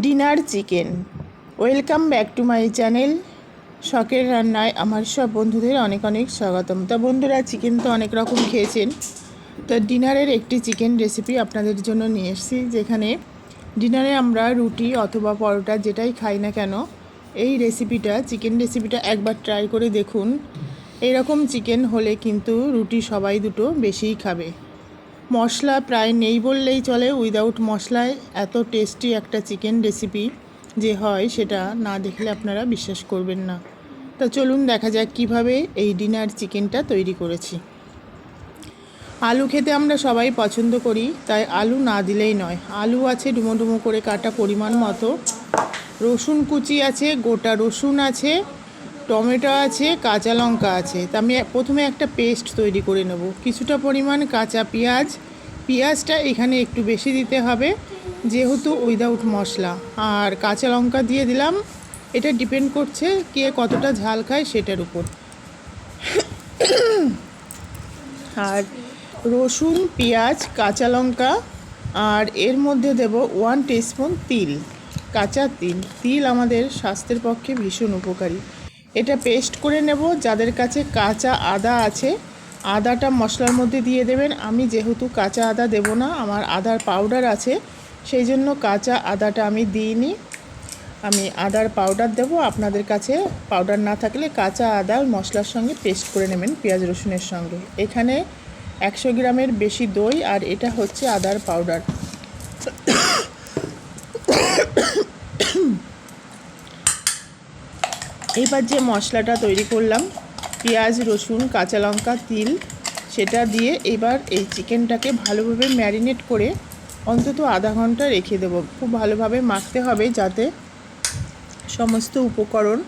Dinner chicken. Welcome back to my channel. শখের রান্নায় আমার সব বন্ধুদের অনেক অনেক স্বাগতম। তা বন্ধুরা, চিকেন তো অনেক রকম খেয়েছেন। তো ডিনারের একটি চিকেন রেসিপি আপনাদের জন্য নিয়ে এসেছি, যেখানে ডিনারে আমরা রুটি অথবা পরোটা যেটাই খাই না কেন, এই রেসিপিটা, চিকেন রেসিপিটা একবার ট্রাই করে দেখুন। এরকম চিকেন হলে কিন্তু রুটি সবাই দুটো বেশিই খাবে। মশলা প্রায় নেই বললেই চলে উইদাউট মশলায় এত টেস্টি একটা চিকেন রেসিপি যে হয় সেটা না দেখলে আপনারা বিশ্বাস করবেন না। তো চলুন দেখা যাক কীভাবে এই ডিনার চিকেনটা তৈরি করেছি। আলু খেতে আমরা সবাই পছন্দ করি, তাই আলু না দিলেই নয়। আলু আছে ডুমো ডুমো করে কাটা পরিমাণ মতো। রসুন কুচি আছে, গোটা রসুন আছে টমেটো আছে, কাঁচা লঙ্কা আছে। তা আমি প্রথমে একটা পেস্ট তৈরি করে নেব। কিছুটা পরিমাণ কাঁচা পেঁয়াজ। পেঁয়াজটা এখানে একটু বেশি দিতে হবে, যেহেতু উইদাউট মশলা। আর কাঁচা লঙ্কা দিয়ে দিলাম। এটা ডিপেন্ড করছে কে কতটা ঝাল খায় সেটার উপর। আর রসুন, পেঁয়াজ, কাঁচা লঙ্কা, আর এর মধ্যে দেব ওয়ান টিস্পুন তিল। কাঁচা তিল। তিল আমাদের স্বাস্থ্যের পক্ষে ভীষণ উপকারী। এটা পেস্ট করে নেব। যাদের কাছে কাঁচা আদা আছে, আদাটা মশলার মধ্যে দিয়ে দেবেন। আমি যেহেতু কাঁচা আদা দেব না, আমার আদার পাউডার আছে, সেই জন্য কাঁচা আদাটা আমি দিইনি আমি আদার পাউডার দেব। আপনাদের কাছে পাউডার না থাকলে কাঁচা আদা মশলার সঙ্গে পেস্ট করে নেবেন পেঁয়াজ রসুনের সঙ্গে। এখানে একশো গ্রামের বেশি দই, আর এটা হচ্ছে আদার পাউডার এবার যে মশলাটা তৈরি করলাম, পেঁয়াজ, রসুন, কাঁচা লঙ্কা, তিল, সেটা দিয়ে এবার এই চিকেনটাকে ভালোভাবে ম্যারিনেট করে অন্তত আধা ঘণ্টা রেখে দেবো। খুব ভালোভাবে মাখতে হবে যাতে সমস্ত উপকরণ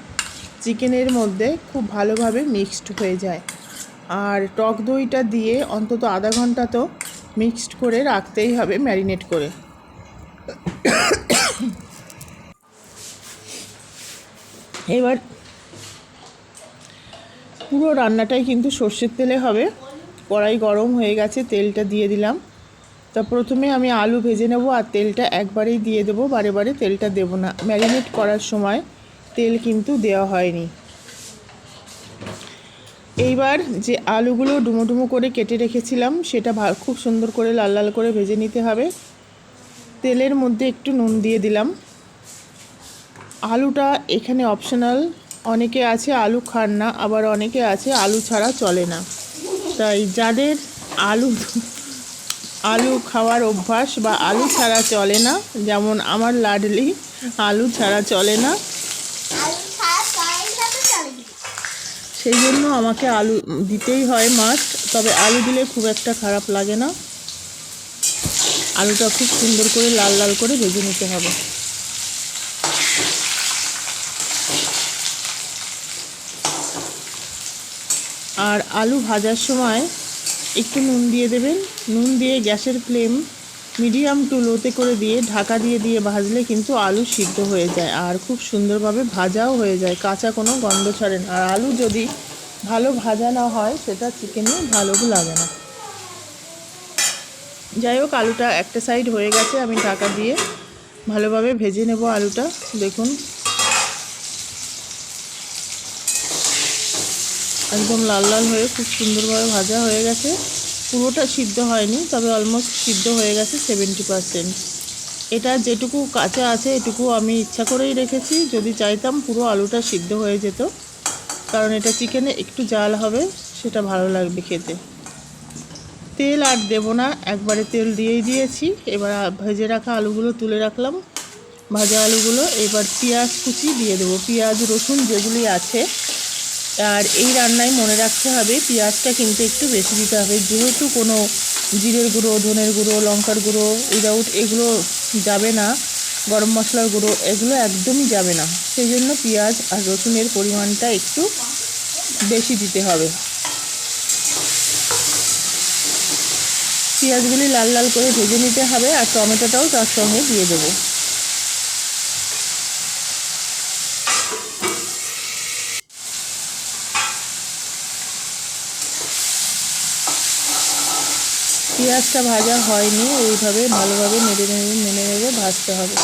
চিকেনের মধ্যে খুব ভালোভাবে মিক্সড হয়ে যায়। আর টক দইটা দিয়ে অন্তত আধা ঘণ্টা তো মিক্সড করে রাখতেই হবে ম্যারিনেট করে। এবার পুরো রান্নাটাই কিন্তু সর্ষের তেলে হবে। কড়াই গরম হয়ে গেছে, তেলটা দিয়ে দিলাম। তা প্রথমে আমি আলু ভেজে নেব আর তেলটা একবারেই দিয়ে দেবো, বারে বারে তেলটা দেব না। ম্যারিনেট করার সময় তেল কিন্তু দেওয়া হয়নি। এইবার যে আলুগুলো ডুমো করে কেটে রেখেছিলাম, সেটা ভা, খুব সুন্দর করে লাল লাল করে ভেজে নিতে হবে। তেলের মধ্যে একটু নুন দিয়ে দিলাম। আলুটা এখানে অপশনাল অনেকে আছে আলু খান না, আবার অনেকে আছে আলু ছাড়া চলে না। তাই যাদের আলু আলু খাওয়ার অভ্যাস বা আলু ছাড়া চলে না, যেমন আমার লাডলি, আলু ছাড়া চলে না। সেই জন্য আমাকে আলু দিতেই হয় মাস্ট তবে আলু দিলে খুব একটা খারাপ লাগে না। আলুটা খুব সুন্দর করে লাল লাল করে ভেজে নিতে হবে। আর আলু ভাজার সময় একটু নুন দিয়ে দেবেন। নুন দিয়ে গ্যাসের ফ্লেম মিডিয়াম টু লোতে করে দিয়ে ঢাকা দিয়ে দিয়ে ভাজলে কিন্তু আলু সিদ্ধ হয়ে যায় আর খুব সুন্দরভাবে ভাজাও হয়ে যায়, কাঁচা কোনো গন্ধ ছাড়ে না। আর আলু যদি ভালো ভাজা না হয়, সেটা চিকেনে ভালো লাগে না। যাই হোক, আলুটা একটা সাইড হয়ে গেছে, আমি ঢাকা দিয়ে ভালোভাবে ভেজে নেব আলুটা। দেখুন একদম লাল লাল হয়ে খুব সুন্দরভাবে ভাজা হয়ে গেছে। পুরোটা সিদ্ধ হয়নি, তবে অলমোস্ট সিদ্ধ হয়ে গেছে সেভেন্টি পারসেন্ট এটা যেটুকু কাঁচা আছে, এটুকু আমি ইচ্ছা করেই রেখেছি। যদি চাইতাম পুরো আলুটা সিদ্ধ হয়ে যেত, কারণ এটা চিকেনে একটু জাল হবে, সেটা ভালো লাগবে খেতে। তেল আর দেবো না, একবারে তেল দিয়েই দিয়েছি। এবার ভেজে রাখা আলুগুলো তুলে রাখলাম। ভাজা আলুগুলো, এবার পেঁয়াজ কুচি দিয়ে দেবো। পেঁয়াজ, রসুন যেগুলি আছে আর এই রান্নায় মনে রাখতে হবে পেঁয়াজটা কিন্তু একটু বেশি দিতে হবে। যেহেতু কোনো জিরের গুঁড়ো, ধনের গুঁড়ো, লঙ্কার গুঁড়ো উইদাউট এগুলো যাবে না, গরম মশলার গুঁড়ো, এগুলো একদমই যাবে না। সেই জন্য পেঁয়াজ আর রসুনের পরিমাণটা একটু বেশি দিতে হবে। পেঁয়াজগুলি লাল লাল করে ভেজে নিতে হবে আর টমেটোটাও তার সঙ্গে দিয়ে দেবো। পেঁয়াজটা ভাজা হয়নি এইভাবে ভালোভাবে নেড়ে নেড়ে নেড়ে নেড়ে ভাজতে হবে।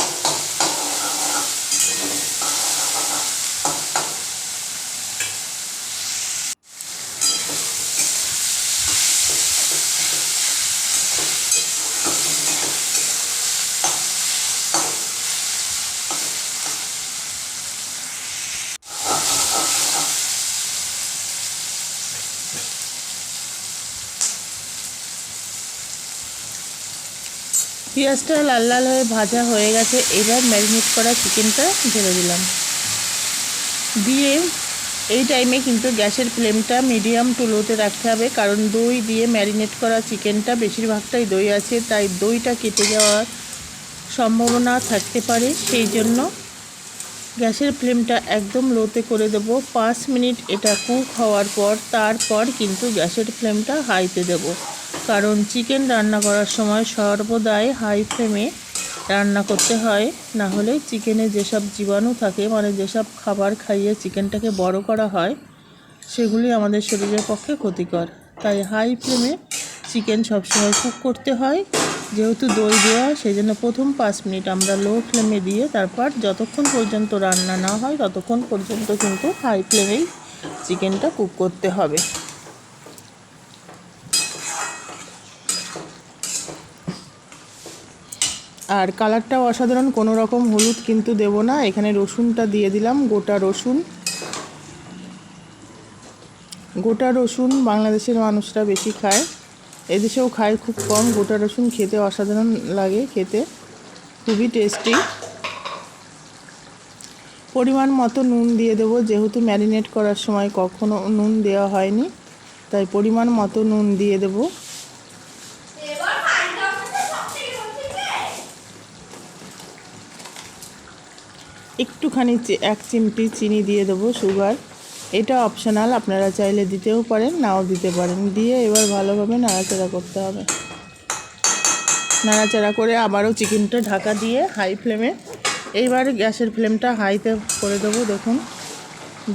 পেঁয়াজটা লাল লাল হয়ে ভাজা হয়ে গেছে, এবার ম্যারিনেট করা চিকেনটা ঢেলে দিলাম। দিয়ে এই টাইমে কিন্তু গ্যাসের ফ্লেমটা মিডিয়াম টু লোতে রাখতে হবে, কারণ দই দিয়ে ম্যারিনেট করা চিকেনটা বেশিরভাগটাই দই আছে, তাই দইটা কেটে যাওয়ার সম্ভাবনা থাকতে পারে। সেই জন্য গ্যাসের ফ্লেমটা একদম লোতে করে দেব। পাঁচ মিনিট এটা কুক হওয়ার পর, তারপর কিন্তু গ্যাসের ফ্লেমটা হাইতে দেব। কারণ চিকেন রান্না করার সময় সর্বদাই হাই ফ্লেমে রান্না করতে হয়। না হলে চিকেনে যেসব জীবাণু থাকে মানে যেসব খাবার খাইয়ে চিকেনটাকে বড় করা হয়, সেগুলি আমাদের শরীরের পক্ষে ক্ষতিকর। তাই হাই ফ্লেমে চিকেন সবসময় কুক করতে হয়। যেহেতু দই দেওয়া সেই জন্য প্রথম পাঁচ মিনিট আমরা লো ফ্লেমে দিয়ে তারপর যতক্ষণ পর্যন্ত রান্না না হয়, ততক্ষণ পর্যন্ত কিন্তু হাই ফ্লেমেই চিকেনটা কুক করতে হবে। আর কালারটাও অসাধারণ, কোনো রকম হলুদ কিন্তু দেব না। এখানে রসুনটা দিয়ে দিলাম, গোটা রসুন। গোটা রসুন বাংলাদেশের মানুষরা বেশি খায়। এদেশেও খায় খুব কম, গোটা রসুন খেতে অসাধারণ লাগে খেতে। খুবই টেস্টি পরিমাণ মতো নুন দিয়ে দেবো, যেহেতু ম্যারিনেট করার সময় কখনো নুন দেওয়া হয়নি, তাই পরিমাণ মতো নুন দিয়ে দেবো। একটুখানি এক চিমটি চিনি দিয়ে দেবো, সুগার। এটা অপশনাল আপনারা চাইলে দিতেও পারেন, নাও দিতে পারেন। দিয়ে এবার ভালোভাবে নাড়াচাড়া করতে হবে। নাড়াচাড়া করে আবারও চিকেনটা ঢাকা দিয়ে হাই ফ্লেমে এইবার গ্যাসের ফ্লেমটা হাইতে করে দেবো, দেখুন।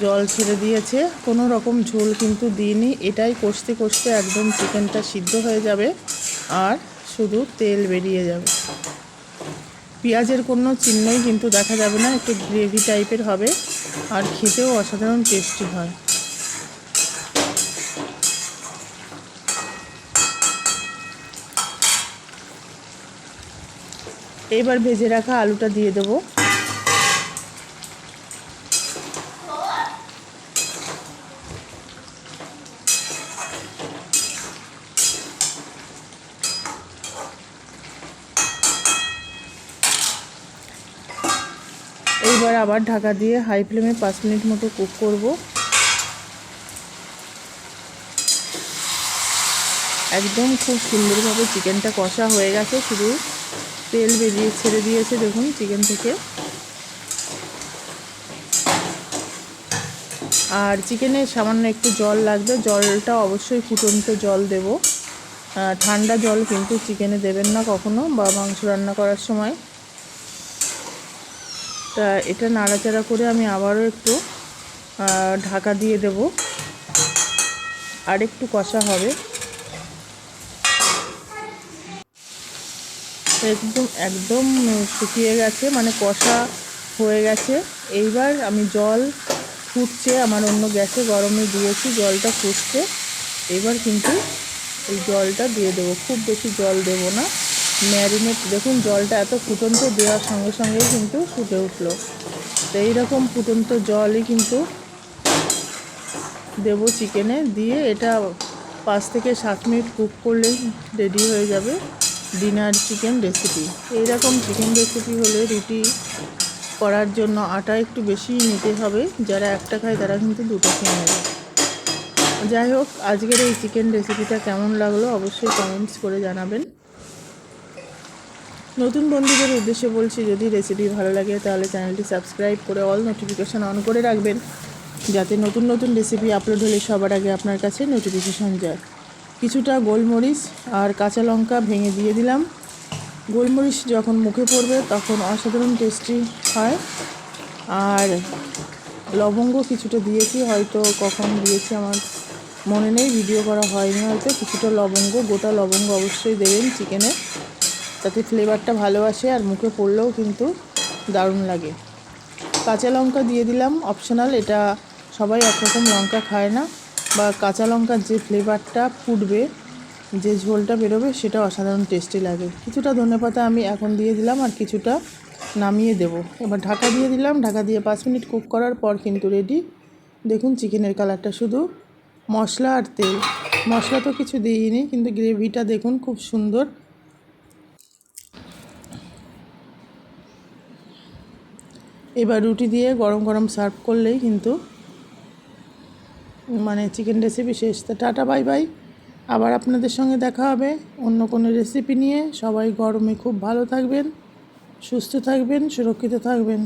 জল ছেড়ে দিয়েছে। কোনো রকম ঝোল কিন্তু দিইনি। এটাই কষতে কষতে একদম চিকেনটা সিদ্ধ হয়ে যাবে, আর শুধু তেল বেরিয়ে যাবে। পেঁয়াজের কোনো চিহ্নই কিন্তু দেখা যাবে না, একটু গ্রেভি টাইপের হবে, আর খেতেও অসাধারণ টেস্টি হয়। এবার ভেজে রাখা আলুটা দিয়ে দেবো এইবার আবার ঢাকা দিয়ে হাই ফ্লেমে পাঁচ মিনিট মতো কুক করব। একদম খুব সুন্দরভাবে চিকেনটা কষা হয়ে গেছে, শুধু তেল বেরিয়ে ছেড়ে দিয়েছে দেখুন চিকেন থেকে। আর চিকেনে সামান্য একটু জল লাগবে, জলটা অবশ্যই ফুটন্ত জল দেব। ঠান্ডা জল কিন্তু চিকেনে দেবেন না কখনো বা মাংস রান্না করার সময়। তা এটা নাড়াচাড়া করে আমি আবারও একটু ঢাকা দিয়ে দেব। আর একটু কষা হবে। একদম একদম শুকিয়ে গেছে মানে কষা হয়ে গেছে। এইবার আমি জল ফুটছে, আমার অন্য গ্যাসে গরমে দিয়েছি, জলটা ফুটছে। এবার কিন্তু এই জলটা দিয়ে দেবো, খুব বেশি জল দেব না। ম্যারিনেট, দেখুন জলটা এত ফুটন্ত দেওয়ার সঙ্গে সঙ্গে কিন্তু ফুটে উঠল। তো এইরকম ফুটন্ত জলই কিন্তু দেব চিকেনে। দিয়ে এটা পাঁচ থেকে সাত মিনিট কুক করলেই রেডি হয়ে যাবে ডিনার চিকেন রেসিপি। এইরকম চিকেন রেসিপি হলে রুটি করার জন্য আটা একটু বেশি নিতে হবে। যারা একটা খায় তারা কিন্তু দুটো খেয়ে নেবে। যাই হোক, আজকের এই চিকেন রেসিপিটা কেমন লাগল অবশ্যই কমেন্টস করে জানাবেন। নতুন বন্ধুদের উদ্দেশ্যে বলছি, যদি রেসিপি ভালো লাগে, তাহলে চ্যানেলটি সাবস্ক্রাইব করে অল নোটিফিকেশান অন করে রাখবেন, যাতে নতুন নতুন রেসিপি আপলোড হলে সবার আগে আপনার কাছে নোটিফিকেশান যায়। কিছুটা গোলমরিচ আর কাঁচা লঙ্কা ভেঙে দিয়ে দিলাম। গোলমরিচ যখন মুখে পড়বে তখন অসাধারণ টেস্টি হয়। আর লবঙ্গ কিছুটা দিয়েছি, হয়তো কখন দিয়েছি, আমার মনে নেই ভিডিও করা হয়নি হয়তো। কিছুটা লবঙ্গ, গোটা লবঙ্গ অবশ্যই দেবেন চিকেনে তাতে ফ্লেভারটা ভালো আসে আর মুখে পড়লেও কিন্তু দারুণ লাগে। কাঁচা লঙ্কা দিয়ে দিলাম অপশনাল এটা সবাই একরকম লঙ্কা খায় না, বা কাঁচা লঙ্কার যে ফ্লেভারটা ফুটবে, যে ঝোলটা বেরোবে, সেটা অসাধারণ টেস্টি লাগে। কিছুটা ধনেপাতা আমি এখন দিয়ে দিলাম আর কিছুটা নামিয়ে দেব। এবার ঢাকা দিয়ে দিলাম, ঢাকা দিয়ে পাঁচ মিনিট কুক করার পর কিন্তু রেডি দেখুন চিকেনের কালারটা শুধু মশলা আর তেল। মশলা তো কিছু দিইনি, কিন্তু গ্রেভিটা দেখুন খুব সুন্দর এবার রুটি দিয়ে গরম গরম সার্ভ করলেই কিন্তু মানে চিকেন রেসিপি শেষ। তো টাটা, বাই বাই। আবার আপনাদের সঙ্গে দেখা হবে অন্য কোনো রেসিপি নিয়ে। সবাই গরমে খুব ভালো থাকবেন, সুস্থ থাকবেন, সুরক্ষিত থাকবেন।